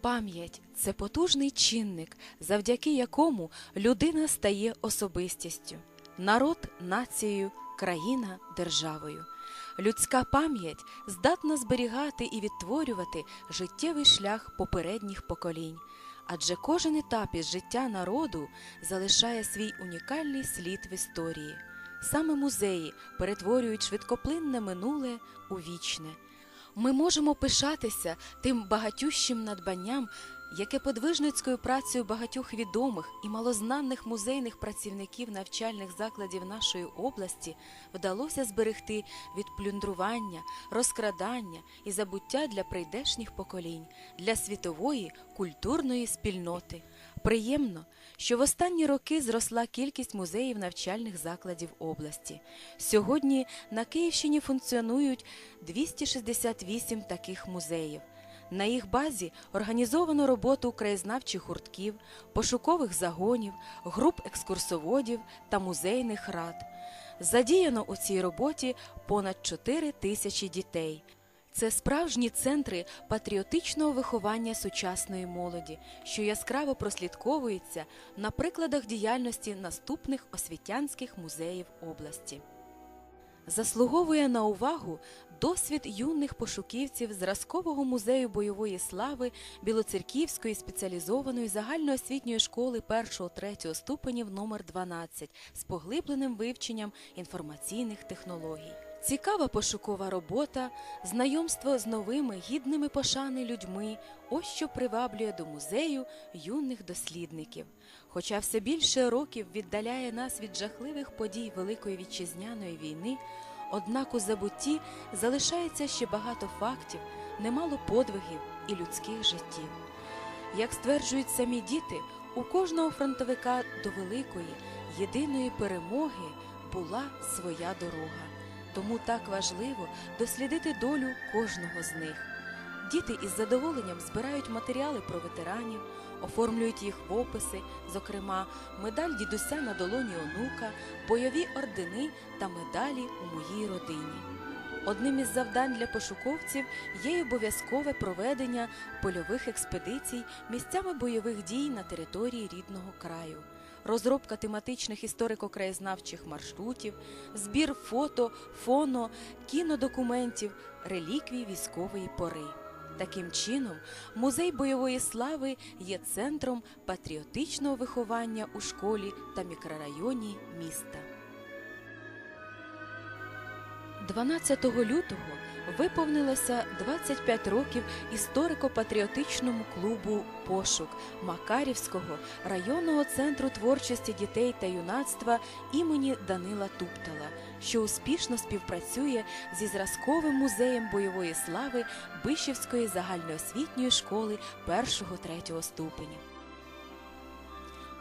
Пам'ять це потужний чинник, завдяки якому людина стає особистістю, народ нацією, країна державою. Людська пам'ять здатна зберігати і відтворювати життєвий шлях попередніх поколінь, адже кожен етап із життя народу залишає свій унікальний слід в історії. Саме музеї перетворюють швидкоплинне минуле у вічне. Ми можемо пишатися тим багатющим надбанням, яке подвижницькою працею багатьох відомих і малознаних музейних працівників навчальних закладів нашої області вдалося зберегти від плюндрування, розкрадання і забуття для прийдешніх поколінь, для світової культурної спільноти. Приємно, що в останні роки зросла кількість музеїв навчальних закладів області. Сьогодні на Київщині функціонують 268 таких музеїв. На їх базі організовано роботу краєзнавчих гуртків, пошукових загонів, груп екскурсоводів та музейних рад. Задіяно у цій роботі понад 4 тисячі дітей. Це справжні центри патріотичного виховання сучасної молоді, що яскраво прослідковується на прикладах діяльності наступних освітянських музеїв області. Заслуговує на увагу досвід юних пошуківців зразкового музею бойової слави Білоцерківської спеціалізованої загальноосвітньої школи 1-3 ступенів номер 12 з поглибленим вивченням інформаційних технологій. Цікава пошукова робота, знайомство з новими гідними пошани людьми ось що приваблює до музею юних дослідників. Хоча все більше років віддаляє нас від жахливих подій Великої вітчизняної війни, однак у забутті залишається ще багато фактів, немало подвигів і людських життів. Як стверджують самі діти, у кожного фронтовика до великої, єдиної перемоги була своя дорога. Тому так важливо дослідити долю кожного з них. Діти із задоволенням збирають матеріали про ветеранів, оформлюють їх в описи, зокрема, медаль дідуся на долоні онука, бойові ордени та медалі у моїй родині. Одним із завдань для пошуковців є й обов'язкове проведення польових експедицій місцями бойових дій на території рідного краю розробка тематичних історико-краєзнавчих маршрутів, збір фото, фоно, кінодокументів, реліквій військової пори. Таким чином, музей бойової слави є центром патріотичного виховання у школі та мікрорайоні міста. 12 лютого виповнилося 25 років історико-патріотичному клубу Пошук Макарівського районного центру творчості дітей та юнацтва імені Данила Туптала, що успішно співпрацює зі зразковим музеєм бойової слави Бишівської загальноосвітньої школи 1-3 ступеня.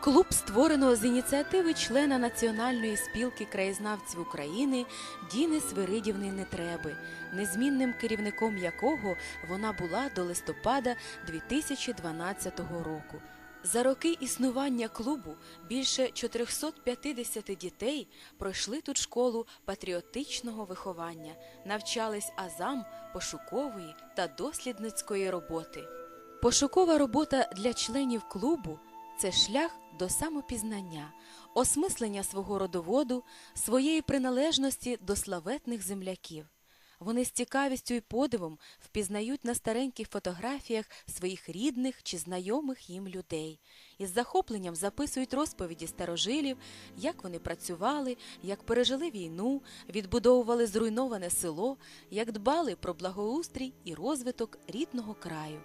Клуб створено з ініціативи члена Національної спілки краєзнавців України Діни Свиридівни Нетреби, незмінним керівником якого вона була до листопада 2012 року. За роки існування клубу більше 450 дітей пройшли тут школу патріотичного виховання, навчались азам, пошукової та дослідницької роботи. Пошукова робота для членів клубу це шлях до самопізнання, осмислення свого родоводу, своєї приналежності до славетних земляків. Вони з цікавістю і подивом впізнають на стареньких фотографіях своїх рідних чи знайомих їм людей, із захопленням записують розповіді старожилів, як вони працювали, як пережили війну, відбудовували зруйноване село, як дбали про благоустрій і розвиток рідного краю.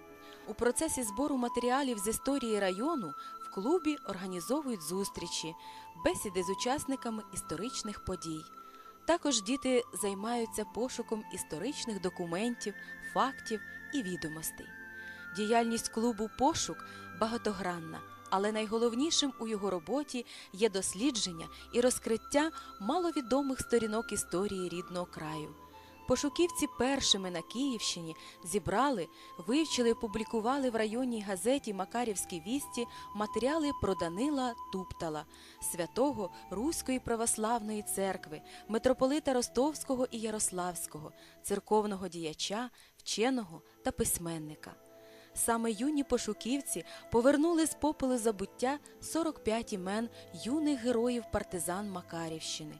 У процесі збору матеріалів з історії району клубі організовують зустрічі, бесіди з учасниками історичних подій. Також діти займаються пошуком історичних документів, фактів і відомостей. Діяльність клубу пошук багатогранна, але найголовнішим у його роботі є дослідження і розкриття маловідомих сторінок історії рідного краю. Пошуківці першими на Київщині зібрали, вивчили і публікували в районній газеті Макарівські вісті матеріали про Данила Туптала, святого Руської православної церкви, митрополита Ростовського і Ярославського, церковного діяча, вченого та письменника. саме юні пошуківці повернули з попелу забуття 45 імен юних героїв партизан Макарівщини,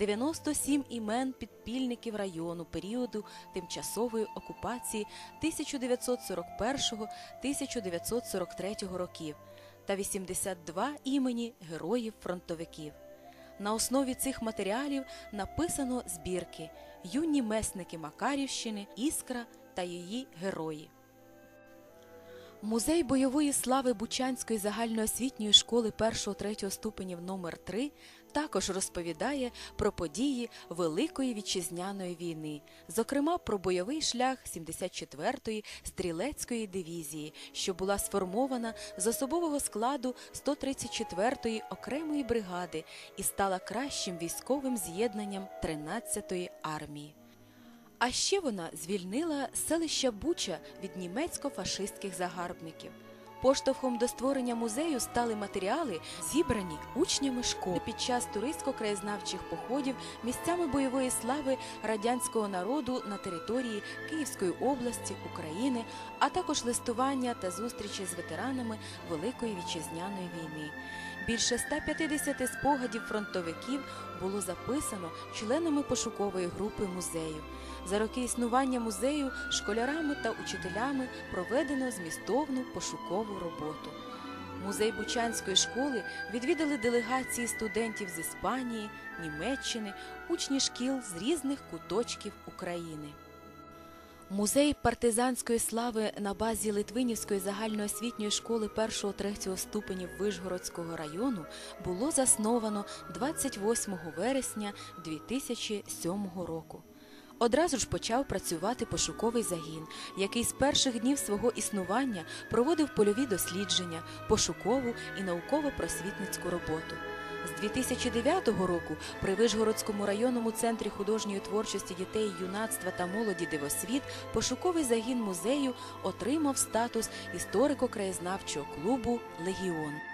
97 імен підпільників району періоду тимчасової окупації 1941-1943 років та 82 імені героїв-фронтовиків. На основі цих матеріалів написано збірки Юні месники Макарівщини, Іскра та її герої. Музей бойової слави Бучанської загальноосвітньої школи 1-3 ступенів номер 3 також розповідає про події Великої вітчизняної війни, зокрема про бойовий шлях 74-ї стрілецької дивізії, що була сформована з особового складу 134-ї окремої бригади і стала кращим військовим з'єднанням 13-ї армії. А ще вона звільнила селище Буча від німецько-фашистських загарбників. Поштовхом до створення музею стали матеріали, зібрані учнями школи під час туристсько-краєзнавчих походів місцями бойової слави радянського народу на території Київської області України, а також листування та зустрічі з ветеранами Великої вітчизняної війни. Більше 150 спогадів фронтовиків було записано членами пошукової групи музею. За роки існування музею школярами та учителями проведено змістовну пошукову роботу. Музей Бучанської школи відвідали делегації студентів з Іспанії, Німеччини, учні шкіл з різних куточків України. Музей партизанської слави на базі Литвинівської загальноосвітньої школи 1-3 ступенів Вишгородського району було засновано 28 вересня 2007 року. Одразу ж почав працювати пошуковий загін, який з перших днів свого існування проводив польові дослідження, пошукову і науково-просвітницьку роботу. З 2009 року при Вишгородському районному центрі художньої творчості дітей, юнацтва та молоді Дивосвіт пошуковий загін музею отримав статус історико-краєзнавчого клубу Легіон.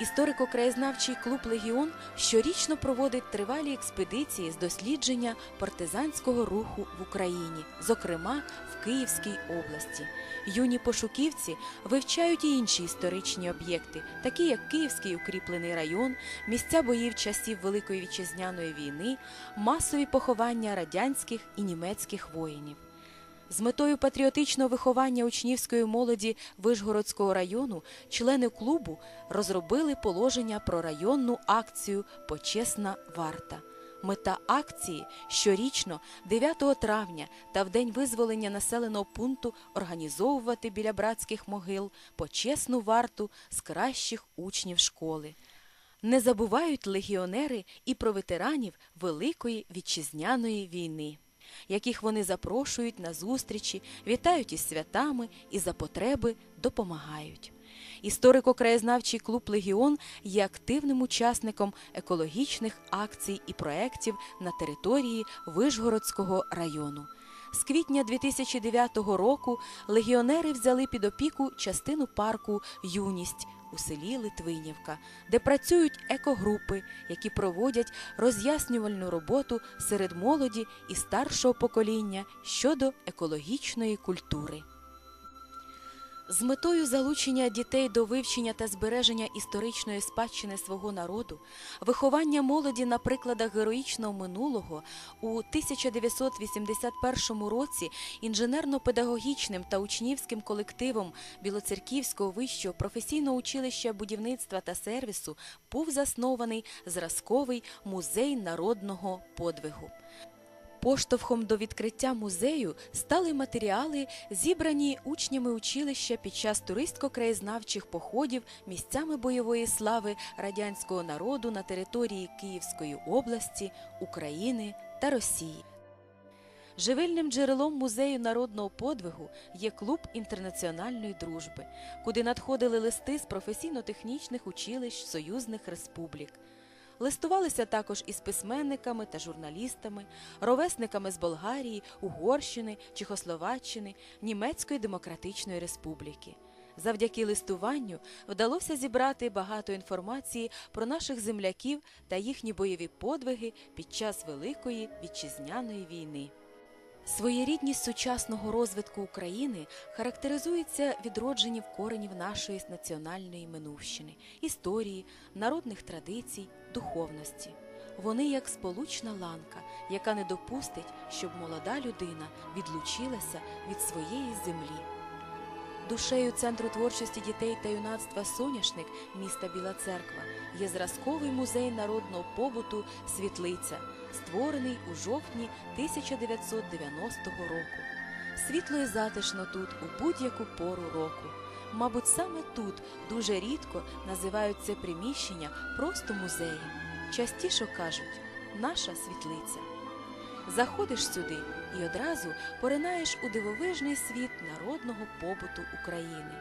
Історико-краєзнавчий клуб Легіон щорічно проводить тривалі експедиції з дослідження партизанського руху в Україні, зокрема в Київській області. Юні пошуківці вивчають і інші історичні об'єкти, такі як Київський укріплений район, місця боїв часів Великої вітчизняної війни, масові поховання радянських і німецьких воїнів. З метою патріотичного виховання учнівської молоді Вишгородського району члени клубу розробили положення про районну акцію Почесна варта. Мета акції щорічно, 9 травня та в день визволення населеного пункту організовувати біля братських могил почесну варту з кращих учнів школи. Не забувають легіонери і про ветеранів Великої вітчизняної війни яких вони запрошують на зустрічі, вітають із святами і за потреби допомагають. Історико-краєзнавчий клуб Легіон є активним учасником екологічних акцій і проєктів на території Вишгородського району. З квітня 2009 року легіонери взяли під опіку частину парку Юність у селі Литвинівка, де працюють екогрупи, які проводять роз'яснювальну роботу серед молоді і старшого покоління щодо екологічної культури. З метою залучення дітей до вивчення та збереження історичної спадщини свого народу, виховання молоді на прикладах героїчного минулого у 1981 році інженерно-педагогічним та учнівським колективом Білоцерківського вищого професійного училища будівництва та сервісу був заснований зразковий музей народного подвигу. Поштовхом до відкриття музею стали матеріали, зібрані учнями училища під час туристсько-краєзнавчих походів місцями бойової слави радянського народу на території Київської області, України та Росії. Живильним джерелом музею народного подвигу є клуб інтернаціональної дружби, куди надходили листи з професійно-технічних училищ союзних республік. Листувалися також із письменниками та журналістами, ровесниками з Болгарії, Угорщини, Чехословаччини, Німецької Демократичної Республіки. Завдяки листуванню вдалося зібрати багато інформації про наших земляків та їхні бойові подвиги під час Великої вітчизняної війни. Своєрідність сучасного розвитку України характеризується відродженням коренів нашої національної минувщини, історії, народних традицій, духовності. Вони як сполучна ланка, яка не допустить, щоб молода людина відлучилася від своєї землі. Душею Центру творчості дітей та юнацтва Соняшник міста Біла Церква є зразковий музей народного побуту Світлиця, створений у жовтні 1990 року. Світло і затишно тут у будь-яку пору року. Мабуть, саме тут дуже рідко називають це приміщення просто музеєм. Частіше кажуть наша світлиця. Заходиш сюди і одразу поринаєш у дивовижний світ народного побуту України.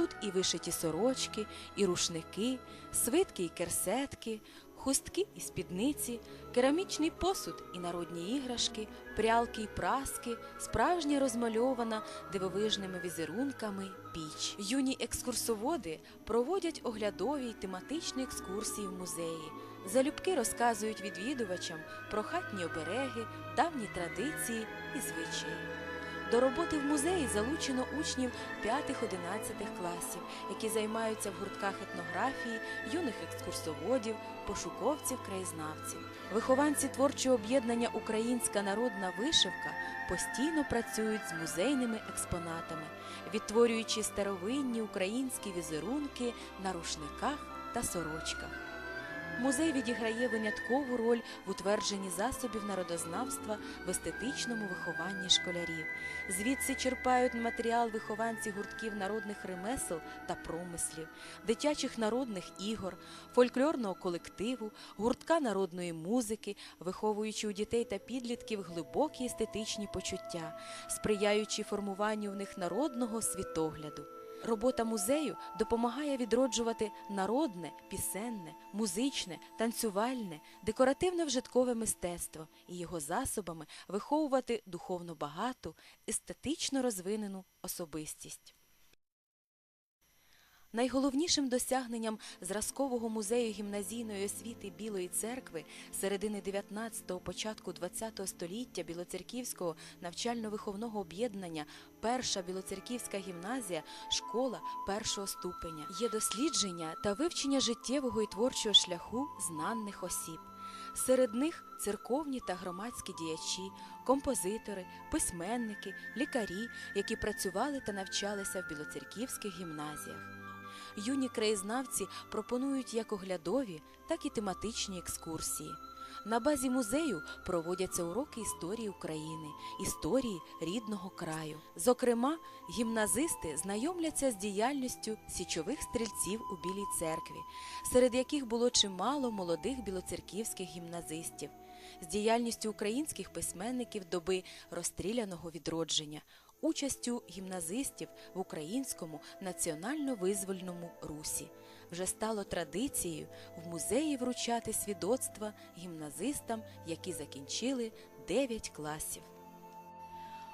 Тут і вишиті сорочки, і рушники, свитки і керсетки, хустки і спідниці, керамічний посуд і народні іграшки, прялки й праски, справжня розмальована дивовижними візерунками піч. Юні екскурсоводи проводять оглядові й тематичні екскурсії в музеї. Залюбки розказують відвідувачам про хатні обереги, давні традиції і звичаї. До роботи в музеї залучено учнів 5-11 класів, які займаються в гуртках етнографії, юних екскурсоводів, пошуковців, краєзнавців. Вихованці творчого об'єднання Українська народна вишивка постійно працюють з музейними експонатами, відтворюючи старовинні українські візерунки на рушниках та сорочках. Музей відіграє виняткову роль в утвердженні засобів народознавства в естетичному вихованні школярів. Звідси черпають матеріал вихованці гуртків народних ремесел та промислів, дитячих народних ігор, фольклорного колективу, гуртка народної музики, виховуючи у дітей та підлітків глибокі естетичні почуття, сприяючи формуванню в них народного світогляду. Робота музею допомагає відроджувати народне, пісенне, музичне, танцювальне, декоративно-вжиткове мистецтво і його засобами виховувати духовно багату, естетично розвинену особистість. Найголовнішим досягненням зразкового музею гімназійної освіти Білої церкви середини 19-го, початку 20-го століття Білоцерківського навчально-виховного об'єднання Перша Білоцерківська гімназія школа першого ступеня є дослідження та вивчення життєвого і творчого шляху знаних осіб. Серед них церковні та громадські діячі, композитори, письменники, лікарі, які працювали та навчалися в білоцерківських гімназіях. Юні краєзнавці пропонують як оглядові, так і тематичні екскурсії. На базі музею проводяться уроки історії України, історії рідного краю. Зокрема, гімназисти знайомляться з діяльністю січових стрільців у Білій церкві, серед яких було чимало молодих білоцерківських гімназистів, з діяльністю українських письменників доби розстріляного відродження, участю гімназистів в українському національно-визвольному русі. Вже стало традицією в музеї вручати свідоцтва гімназистам, які закінчили 9 класів.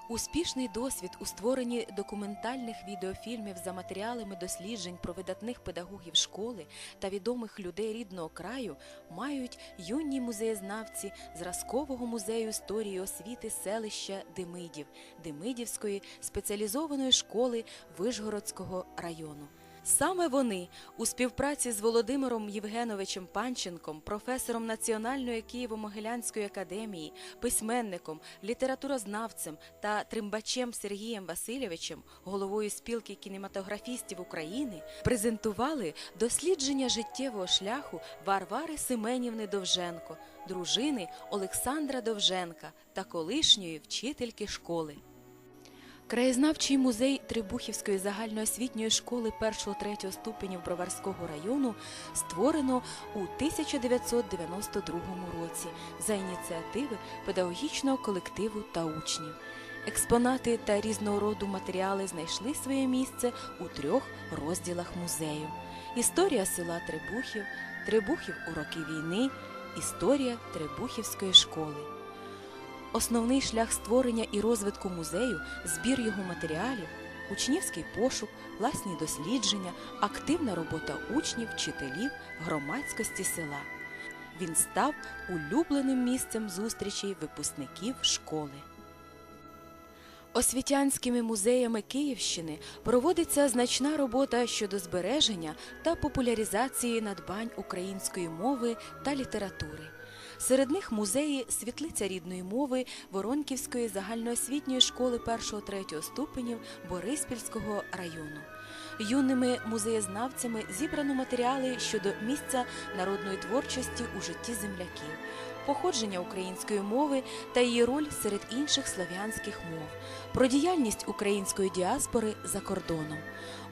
Успішний досвід у створенні документальних відеофільмів за матеріалами досліджень про видатних педагогів школи та відомих людей рідного краю мають юні музеєзнавці зразкового музею історії освіти селища Демидів Демидівської спеціалізованої школи Вижгородського району. Саме вони у співпраці з Володимиром Євгеновичем Панченком, професором Національної Києво-Могилянської академії, письменником, літературознавцем та тримбачем Сергієм Васильовичем, головою спілки кінематографістів України, презентували дослідження життєвого шляху Варвари Семенівни Довженко, дружини Олександра Довженка та колишньої вчительки школи. Краєзнавчий музей Трибухівської загальноосвітньої школи 1-3 ступенів Броварського району створено у 1992 році за ініціативи педагогічного колективу та учнів. Експонати та різного роду матеріали знайшли своє місце у трьох розділах музею: історія села Трибухів, Трибухів у роки війни, історія Трибухівської школи. Основний шлях створення і розвитку музею, збір його матеріалів, учнівський пошук, власні дослідження, активна робота учнів, вчителів, громадськості села. Він став улюбленим місцем зустрічей випускників школи. Освітянськими музеями Київщини проводиться значна робота щодо збереження та популяризації надбань української мови та літератури. Серед них музеї Світлиця рідної мови Воронківської загальноосвітньої школи 1-3 ступенів Бориспільського району. Юними музеєзнавцями зібрано матеріали щодо місця народної творчості у житті земляків, походження української мови та її роль серед інших слов'янських мов, про діяльність української діаспори за кордоном.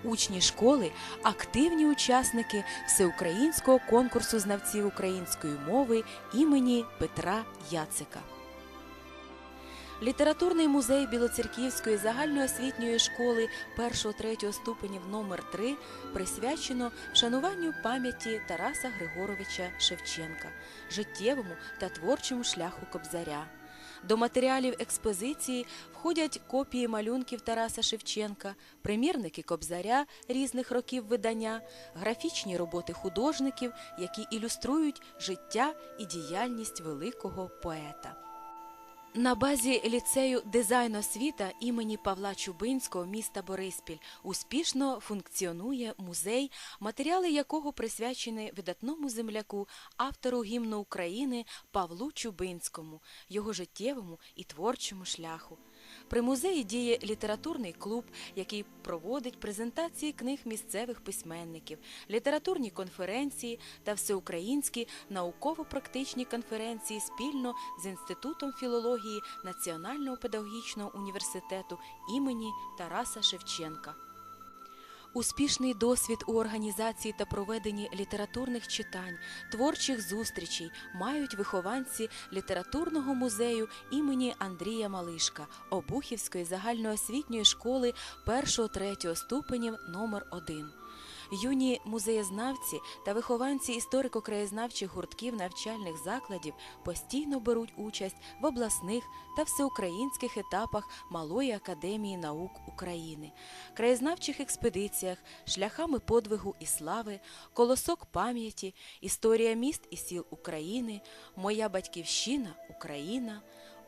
Учні школи активні учасники всеукраїнського конкурсу знавців української мови імені Петра Яцика. Літературний музей Білоцерківської загальноосвітньої школи 1-3 ступенів номер 3 присвячено вшануванню пам'яті Тараса Григоровича Шевченка, життєвому та творчому шляху Кобзаря. До матеріалів експозиції входять копії малюнків Тараса Шевченка, примірники Кобзаря різних років видання, графічні роботи художників, які ілюструють життя і діяльність великого поета. На базі ліцею дизайн освіта імені Павла Чубинського міста Бориспіль успішно функціонує музей, матеріали якого присвячені видатному земляку, автору гімну України Павлу Чубинському, його життєвому і творчому шляху. При музеї діє літературний клуб, який проводить презентації книг місцевих письменників, літературні конференції та всеукраїнські науково-практичні конференції спільно з Інститутом філології Національного педагогічного університету імені Тараса Шевченка. Успішний досвід у організації та проведенні літературних читань, творчих зустрічей мають вихованці літературного музею імені Андрія Малишка Обухівської загальноосвітньої школи 1-3 ступенів номер 1 Юні музеєзнавці та вихованці історико-краєзнавчих гуртків навчальних закладів постійно беруть участь в обласних та всеукраїнських етапах Малої академії наук України, краєзнавчих експедиціях, шляхами подвигу і слави, колосок пам'яті, історія міст і сіл України, Моя батьківщина Україна,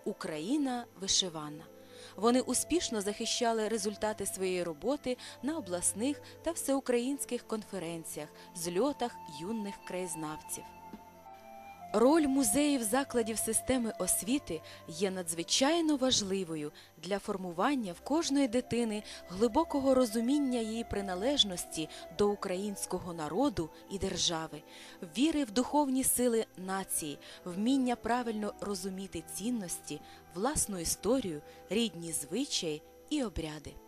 Україна вишивана. Вони успішно захищали результати своєї роботи на обласних та всеукраїнських конференціях, зльотах юних краєзнавців. Роль музеїв закладів системи освіти є надзвичайно важливою для формування в кожної дитини глибокого розуміння її приналежності до українського народу і держави, віри в духовні сили нації, вміння правильно розуміти цінності, власну історію, рідні звичаї і обряди.